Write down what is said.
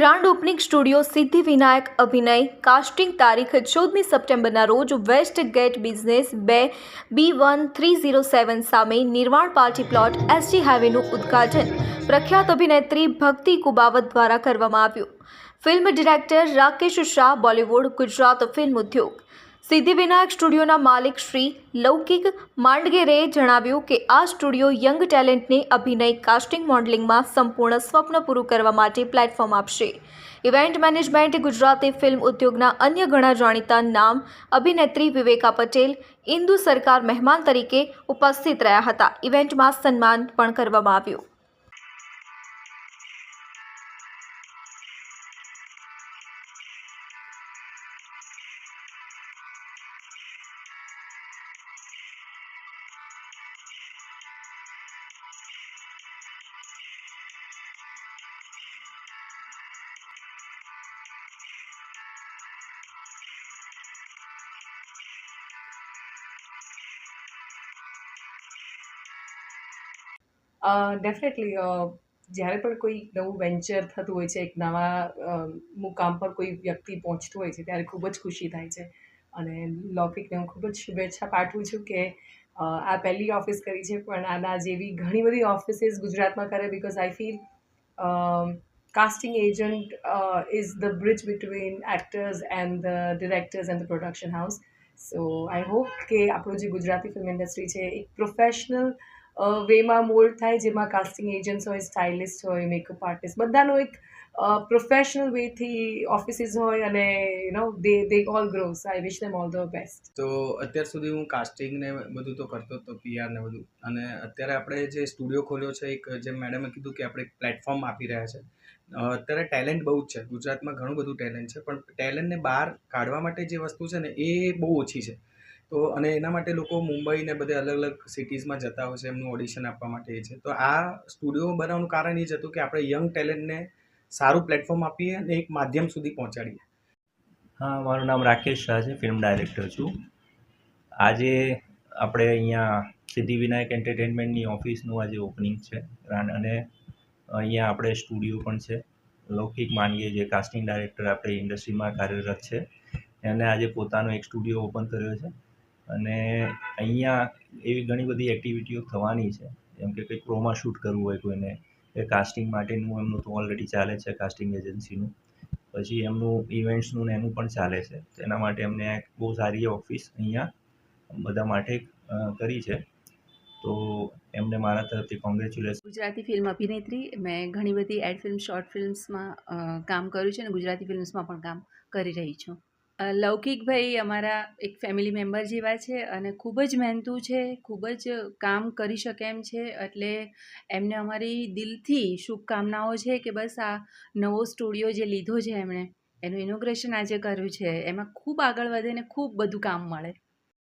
Grand opening studio Siddhi Vinayak અભિનય. Casting તારીખ ચૌદમી સપ્ટેમ્બરના રોજ west gate business bay B one three zero seven સામે નિર્માણ પાર્ટી પ્લોટ એસજી હાઈવેનું ઉદ્ઘાટન. પ્રખ્યાત અભિનેત્રી ભક્તિ કુબાવત દ્વારા કરવામાં આવ્યું. Film director Rakesh Shah, Bollywood, Gujarat film ઉદ્યોગ. સિદ્ધિ વિનાયક સ્ટુડિયોના માલિક શ્રી લૌકિક માંડગેરે જણાવ્યું કે આ સ્ટુડિયો યંગ ટેલેન્ટને અભિનય કાસ્ટિંગ મોડલિંગમાં સંપૂર્ણ સ્વપ્ન પૂરું કરવા માટે પ્લેટફોર્મ આપશે. ઇવેન્ટ મેનેજમેન્ટ, ગુજરાતી ફિલ્મ ઉદ્યોગના અન્ય ઘણા જાણીતા નામ અભિનેત્રી વિવેકા પટેલ, ઇન્દુ સરકાર મહેમાન તરીકે ઉપસ્થિત રહ્યા હતા. ઇવેન્ટમાં સન્માન પણ કરવામાં આવ્યું. ડેફિનેટલી જ્યારે પણ કોઈ નવું વેન્ચર થતું હોય છે, એક નવા મુકામ પર કોઈ વ્યક્તિ પહોંચતું હોય છે, ત્યારે ખૂબ જ ખુશી થાય છે. અને લૌકિકને હું ખૂબ જ શુભેચ્છા પાઠવું છું કે આ પહેલી ઓફિસ કરી છે પણ આના જેવી ઘણી બધી ઓફિસીસ ગુજરાતમાં કરે because I feel casting agent is the bridge between actors and the directors and the production house so I hope કે આપણું જે ગુજરાતી ફિલ્મ ઇન્ડસ્ટ્રી છે, એક પ્રોફેશનલ વેમાં મોલ્ડ થાય, જેમાં કાસ્ટિંગ એજન્ટ્સ હોય સ્ટાઇલિસ્ટ હોય મેકઅપ આર્ટિસ્ટ બધાનો એક પ્રોફેશનલ વેથી ઓફિસીસ હોય અને you know they they all grows I wish them all the best તો અત્યાર સુધી હું કાસ્ટિંગ ને બધું તો કરતો હતો પીઆર ને બધું. અને અત્યારે આપણે જે સ્ટુડિયો ખોલ્યો છે, એક જેમ મેડમે કીધું કે આપણે એક પ્લેટફોર્મ આપી રહ્યા છે. અત્યારે ટેલેન્ટ બહુ જ છે. ગુજરાતમાં ઘણું બધું ટેલેન્ટ છે. પણ ટેલેન્ટને બહાર કાઢવા માટે જે વસ્તુ છે ને, એ બહુ ઓછી છે. તો અને એના માટે લોકો મુંબઈ ને બધે અલગ અલગ સિટીઝમાં જતા હોય છે, એમનું ઓડિશન આપવા માટે એ છે. તો આ સ્ટુડિયો બનાવવાનું કારણ એ જ હતું કે આપણે યંગ ટેલેન્ટને સારું પ્લેટફોર્મ આપીએ અને એક માધ્યમ સુધી પહોંચાડીએ. હા, મારું નામ રાકેશ શાહ છે ફિલ્મ ડાયરેક્ટર છું. આજે આપણે અહીંયા સિદ્ધિવિનાયક એન્ટરટેનમેન્ટની ઓફિસનું આજે ઓપનિંગ છે અને અહીંયા આપણે સ્ટુડિયો પણ છે. લૌકિક માનીએ જે કાસ્ટિંગ ડાયરેક્ટર આપણે ઇન્ડસ્ટ્રીમાં કાર્યરત છે. એને આજે પોતાનો એક સ્ટુડિયો ઓપન કર્યો છે. અને અહીંયા એવી ઘણી બધી એક્ટિવિટીઓ થવાની છે. જેમ કે કંઈક પ્રોમા શૂટ કરવું હોય કોઈને, એ કાસ્ટિંગ માટેનું એમનું તો ઓલરેડી ચાલે છે કાસ્ટિંગ એજન્સીનું પછી એમનું ઇવેન્ટ્સનું ને એનું પણ ચાલે છે. તેના માટે એમને બહુ સારી ઓફિસ અહીંયા બધા માટે કરી છે. તો એમને મારા તરફથી કોંગ્રેચ્યુલેશન ગુજરાતી ફિલ્મ અભિનેત્રી, મેં ઘણી બધી એડ ફિલ્મ શોર્ટ ફિલ્મ્સમાં કામ કર્યું છે અને ગુજરાતી ફિલ્મ્સમાં પણ કામ કરી રહી છું. લૌકિકભાઈ અમારા એક ફેમિલી મેમ્બર જેવા છે અને ખૂબ જ મહેનતુ છે, ખૂબ જ કામ કરી શકે એમ છે, એટલે એમને અમારી દિલથી શુભકામનાઓ છે કે બસ આ નવો સ્ટુડિયો જે લીધો છે એમણે, એનું ઇનોગ્રેશન આજે કર્યું છે, એમાં ખૂબ આગળ વધે ને ખૂબ બધું કામ મળે.